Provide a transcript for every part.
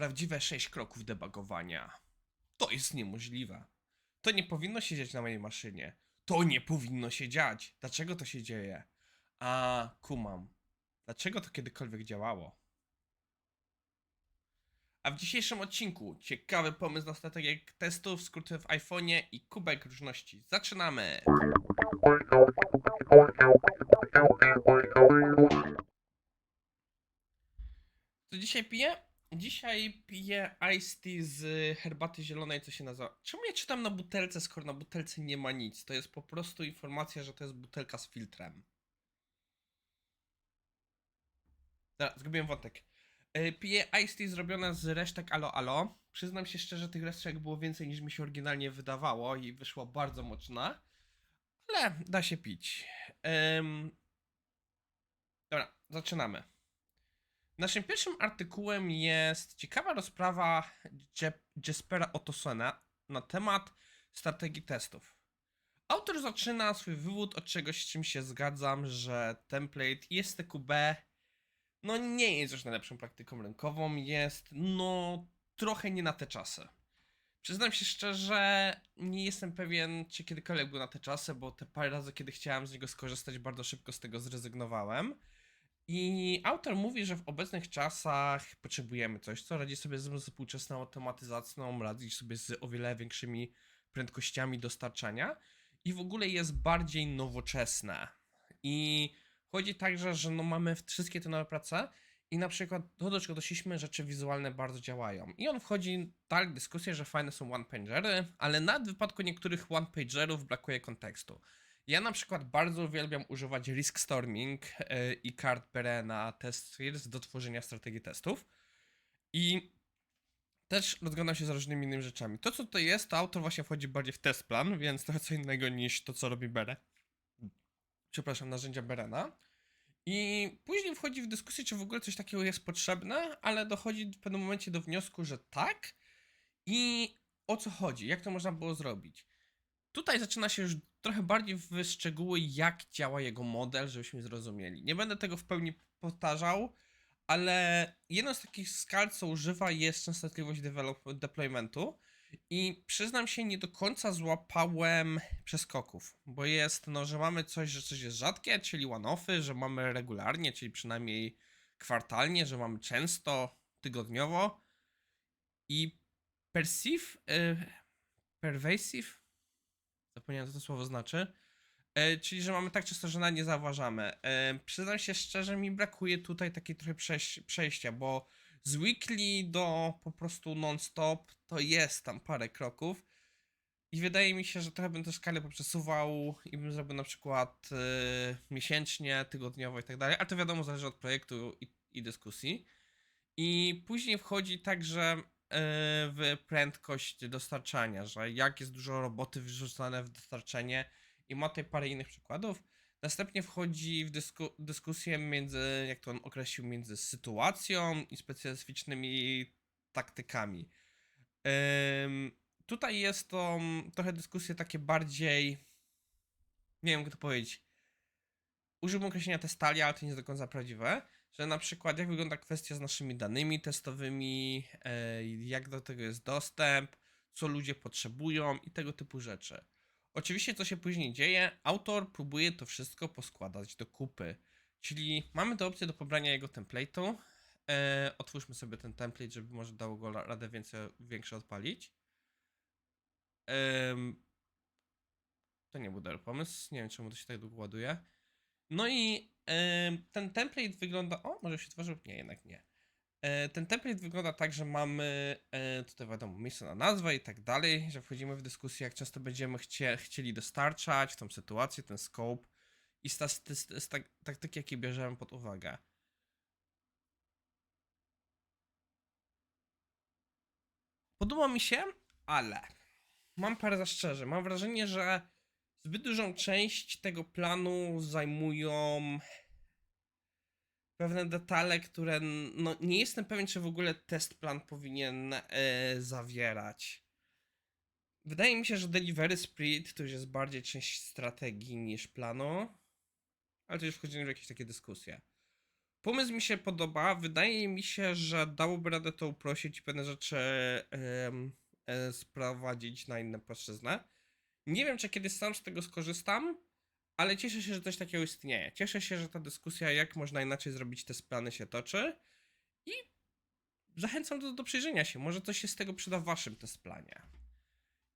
Prawdziwe 6 kroków debugowania. To jest niemożliwe. To nie powinno się dziać na mojej maszynie. To nie powinno się dziać. Dlaczego to się dzieje? A, kumam. Dlaczego to kiedykolwiek działało? A w dzisiejszym odcinku ciekawy pomysł na strategię testów, skróty w iPhone'ie i kubek różności. Zaczynamy! Co dzisiaj piję? Dzisiaj piję iced tea z herbaty zielonej, co się nazywa. Czemu ja czytam na butelce, skoro na butelce nie ma nic? To jest po prostu informacja, że to jest butelka z filtrem. Dobra, zgubiłem wątek. E, Piję iced tea zrobione z resztek alo alo. Przyznam się szczerze, tych resztek było więcej niż mi się oryginalnie wydawało i wyszła bardzo mocna. Ale da się pić. Em, Dobra, zaczynamy. Naszym pierwszym artykułem jest ciekawa rozprawa Je- Jespera Ottosona na temat strategii testów. Autor zaczyna swój wywód od czegoś, z czym się zgadzam, że template ISTQB no nie jest już najlepszą praktyką rynkową, jest no trochę nie na te czasy. Przyznam się szczerze, nie jestem pewien, czy kiedykolwiek był na te czasy, bo te parę razy, kiedy chciałem z niego skorzystać, bardzo szybko z tego zrezygnowałem. I autor mówi, że w obecnych czasach potrzebujemy coś, co radzi sobie z współczesną automatyzacją, radzi sobie z o wiele większymi prędkościami dostarczania i w ogóle jest bardziej nowoczesne. I chodzi także, że no mamy wszystkie te nowe prace i na przykład to, do czego doszliśmy, rzeczy wizualne bardzo działają. I on wchodzi tak w dyskusję, że fajne są one-pagery, ale nawet w wypadku niektórych one-pagerów brakuje kontekstu. Ja na przykład bardzo uwielbiam używać Risk Storming yy, i kart Bere na Test Spheres do tworzenia strategii testów. I też rozglądam się za różnymi innymi rzeczami. To, co to jest, to autor właśnie wchodzi bardziej w test plan, więc trochę co innego niż to, co robi Bere. Przepraszam, narzędzia Berena. I później wchodzi w dyskusję, czy w ogóle coś takiego jest potrzebne, ale dochodzi w pewnym momencie do wniosku, że tak. I o co chodzi? Jak to można było zrobić? Tutaj zaczyna się już trochę bardziej w szczegóły, jak działa jego model, żebyśmy zrozumieli. Nie będę tego w pełni powtarzał, ale jedną z takich skal, co używa, jest częstotliwość deploymentu. I przyznam się, nie do końca złapałem przeskoków, bo jest, no, że mamy coś, że coś jest rzadkie, czyli one-offy, że mamy regularnie, czyli przynajmniej kwartalnie, że mamy często, tygodniowo. I perceive, y, pervasive, zapomniałem co to słowo znaczy, e, czyli że mamy tak często, że na nie zauważamy. E, przyznam się szczerze, mi brakuje tutaj takiej trochę przejś- przejścia, bo z weekly do po prostu non-stop to jest tam parę kroków. I wydaje mi się, że trochę bym tę skalę poprzesuwał i bym zrobił na przykład e, miesięcznie, tygodniowo i tak dalej, ale to wiadomo, zależy od projektu i, i dyskusji. I później wchodzi także w prędkość dostarczania, że jak jest dużo roboty wyrzucane w dostarczenie i ma tutaj parę innych przykładów. Następnie wchodzi w dysku, dyskusję między, jak to on określił, między sytuacją i specyficznymi taktykami. Ym, tutaj jest to trochę dyskusje takie bardziej, nie wiem jak to powiedzieć, użyłbym określenia testali, ale to nie jest do końca prawdziwe, że na przykład jak wygląda kwestia z naszymi danymi testowymi, e, jak do tego jest dostęp, co ludzie potrzebują i tego typu rzeczy. Oczywiście, co się później dzieje, autor próbuje to wszystko poskładać do kupy. Czyli mamy tę opcję do pobrania jego template'u. E, otwórzmy sobie ten template, żeby może dało go radę więcej, większe odpalić. To nie był dobry pomysł. Nie wiem, czemu to się tak długo ładuje. No i ten template wygląda. O, może się tworzył? Nie, jednak nie. E, Ten template wygląda tak, że mamy e, tutaj wiadomo miejsce na nazwę i tak dalej, że wchodzimy w dyskusję, jak często będziemy chcie, chcieli dostarczać, tą sytuację, ten scope i tak, taktyki, jakie bierzemy pod uwagę. Podoba mi się, ale mam parę zastrzeżeń. Mam wrażenie, że zbyt dużą część tego planu zajmują pewne detale, które no, nie jestem pewien, czy w ogóle test plan powinien e, zawierać. Wydaje mi się, że Delivery Spirit to już jest bardziej część strategii niż planu, ale to już wchodzimy w jakieś takie dyskusje. Pomysł mi się podoba. Wydaje mi się, że dałoby radę to uprościć i pewne rzeczy em, e, sprowadzić na inne płaszczyznę. Nie wiem, czy kiedyś sam z tego skorzystam, ale cieszę się, że coś takiego istnieje. Cieszę się, że ta dyskusja, jak można inaczej zrobić te plany, się toczy. I zachęcam do, do przyjrzenia się. Może coś się z tego przyda w waszym testplanie.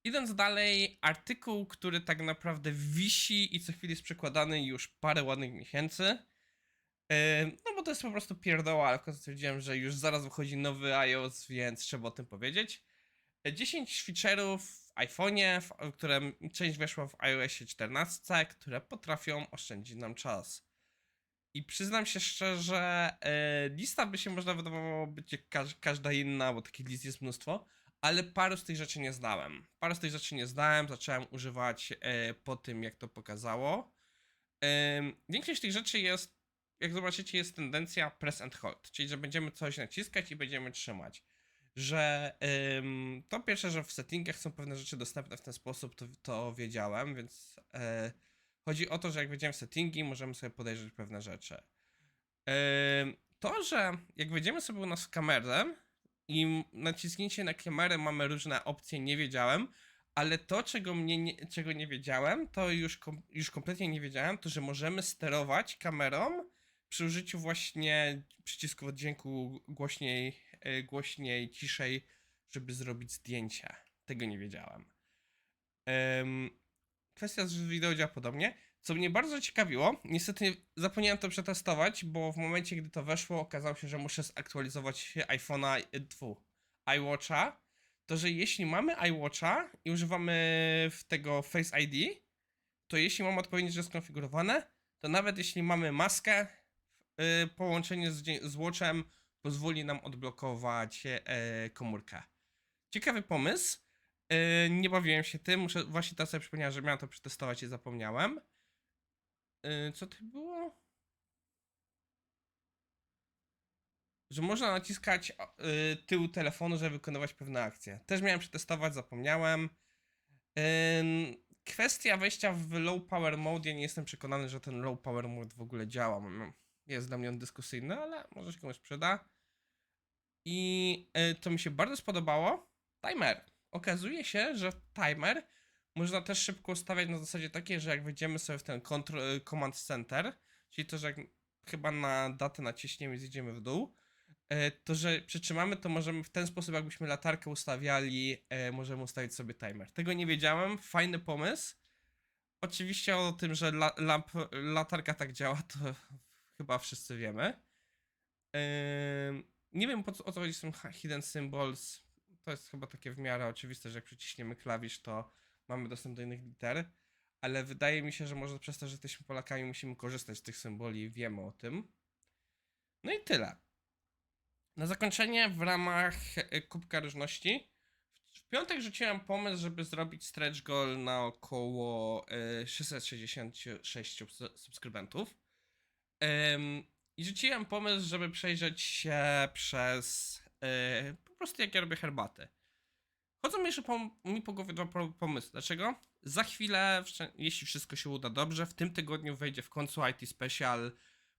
Idąc dalej, artykuł, który tak naprawdę wisi i co chwili jest przekładany już parę ładnych miesięcy. Yy, No bo to jest po prostu pierdoła, ale w końcu stwierdziłem, że już zaraz wychodzi nowy iOS, więc trzeba o tym powiedzieć. Yy, 10 feature'ów w iPhone'ie, w- które część weszła w iOSie 14, które potrafią oszczędzić nam czas. I przyznam się szczerze, yy, lista by się można wydawało być jak każ- każda inna, bo takich list jest mnóstwo, ale paru z tych rzeczy nie znałem. Paru z tych rzeczy nie znałem, zacząłem używać yy, po tym, jak to pokazało. Ym, Większość tych rzeczy jest, jak zobaczycie, jest tendencja press and hold, czyli że będziemy coś naciskać i będziemy trzymać. Że ym, to pierwsze, że w settingach są pewne rzeczy dostępne w ten sposób, to, to wiedziałem, więc e, chodzi o to, że jak wejdziemy w settingi, możemy sobie podejrzeć pewne rzeczy. Ym, to, że jak wejdziemy sobie u nas w kamerę i naciśnięcie na kamerę mamy różne opcje, nie wiedziałem, ale to, czego, mnie nie, czego nie wiedziałem, to już, kom, już kompletnie nie wiedziałem, to że możemy sterować kamerą przy użyciu właśnie przycisku dźwięku głośniej, głośniej, ciszej, żeby zrobić zdjęcie. Tego nie wiedziałem. Em, kwestia z wideo działa podobnie. Co mnie bardzo ciekawiło, niestety zapomniałem to przetestować, bo w momencie, gdy to weszło, okazało się, że muszę zaktualizować iPhone'a, e, tfu, iWatcha, to że jeśli mamy iWatcha i używamy w tego Face ID, to jeśli mamy odpowiednio skonfigurowane, to nawet jeśli mamy maskę, yy, połączenie z, z Watchem pozwoli nam odblokować e, komórkę. Ciekawy pomysł. Yy, nie bawiłem się tym, muszę właśnie teraz sobie przypomniałem, że miałem to przetestować i zapomniałem. Yy, co to było? że można naciskać tył telefonu, żeby wykonywać pewne akcje. Też miałem przetestować, zapomniałem. Kwestia wejścia w low power mode, ja nie jestem przekonany, że ten low power mode w ogóle działa. Jest dla mnie on dyskusyjny, ale może się komuś przyda. I y, to mi się bardzo spodobało. Timer. Okazuje się, że timer można też szybko ustawiać na zasadzie takiej, że jak wejdziemy sobie w ten control, command center, czyli to, że jak chyba na datę naciśniemy i zjedziemy w dół, e, to że przytrzymamy, to możemy w ten sposób, jakbyśmy latarkę ustawiali, e, możemy ustawić sobie timer. Tego nie wiedziałem, fajny pomysł. Oczywiście o tym, że la, lamp, latarka tak działa, to chyba wszyscy wiemy. Ym, nie wiem po co, o co chodzi z tym hidden symbols. To jest chyba takie w miarę oczywiste, że jak przyciśniemy klawisz, to mamy dostęp do innych liter. Ale wydaje mi się, że może przez to, że jesteśmy Polakami, musimy korzystać z tych symboli wiemy o tym. No i tyle. Na zakończenie w ramach e, Kubka Różności w piątek rzuciłem pomysł, żeby zrobić stretch goal na około e, 666 subs- subskrybentów. I rzuciłem pomysł, żeby przejrzeć się przez e, po prostu jak ja robię herbaty. Chodzą mi jeszcze po, mi po głowie dwa po- pomysły. Dlaczego? Za chwilę, jeśli wszystko się uda dobrze, w tym tygodniu wejdzie w końcu IT Special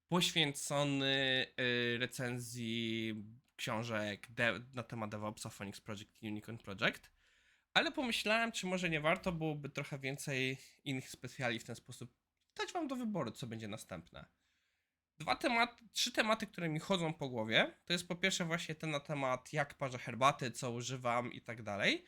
poświęcony y, recenzji książek na temat DevOpsa, Phoenix Project i Unicorn Project. Ale pomyślałem, czy może nie warto byłoby trochę więcej innych specjali w ten sposób dać wam do wyboru, co będzie następne. Dwa tematy, trzy tematy, które mi chodzą po głowie, to jest po pierwsze właśnie ten na temat jak parzę herbaty, co używam i tak dalej.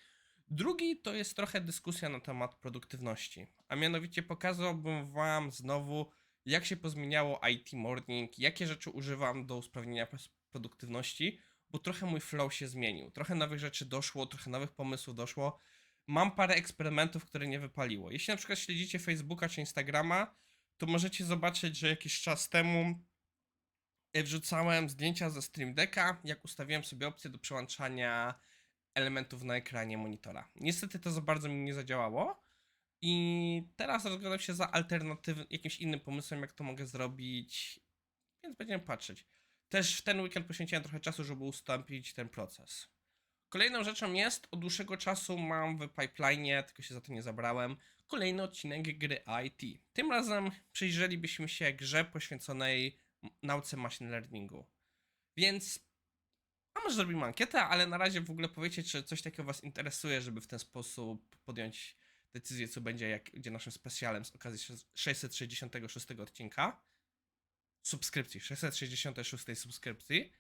Drugi to jest trochę dyskusja na temat produktywności, a mianowicie pokazałbym wam znowu jak się pozmieniało IT Morning, jakie rzeczy używam do usprawnienia produktywności, bo trochę mój flow się zmienił. Trochę nowych rzeczy doszło, trochę nowych pomysłów doszło. Mam parę eksperymentów, które nie wypaliło. Jeśli na przykład śledzicie Facebooka czy Instagrama, to możecie zobaczyć, że jakiś czas temu e, wrzucałem zdjęcia ze Stream Decka, jak ustawiłem sobie opcję do przełączania elementów na ekranie monitora. Niestety to za bardzo mi nie zadziałało. I teraz rozglądam się za alternatywnym, jakimś innym pomysłem, jak to mogę zrobić, więc będziemy patrzeć. Też w ten weekend poświęciłem trochę czasu, żeby ustąpić ten proces. Kolejną rzeczą jest, od dłuższego czasu mam w pipeline, tylko się za to nie zabrałem, kolejny odcinek gry IT. Tym razem przyjrzelibyśmy się grze poświęconej nauce machine learningu. Więc a może zrobimy ankietę, ale na razie w ogóle powiecie, czy coś takiego Was interesuje, żeby w ten sposób podjąć decyzję, co będzie, jak będzie naszym specjalem z okazji 666 odcinka. Subskrypcji, 666 subskrypcji.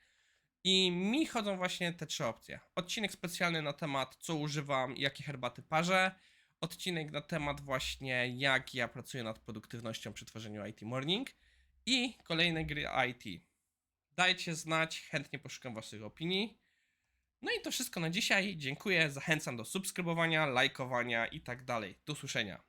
I mi chodzą właśnie te trzy opcje. Odcinek specjalny na temat, co używam jakie herbaty parzę. Odcinek na temat właśnie, jak ja pracuję nad produktywnością przy tworzeniu IT Morning. I kolejne gry IT. Dajcie znać, chętnie poszukam Waszych opinii. No i to wszystko na dzisiaj. Dziękuję, zachęcam do subskrybowania, lajkowania i tak dalej. Do usłyszenia.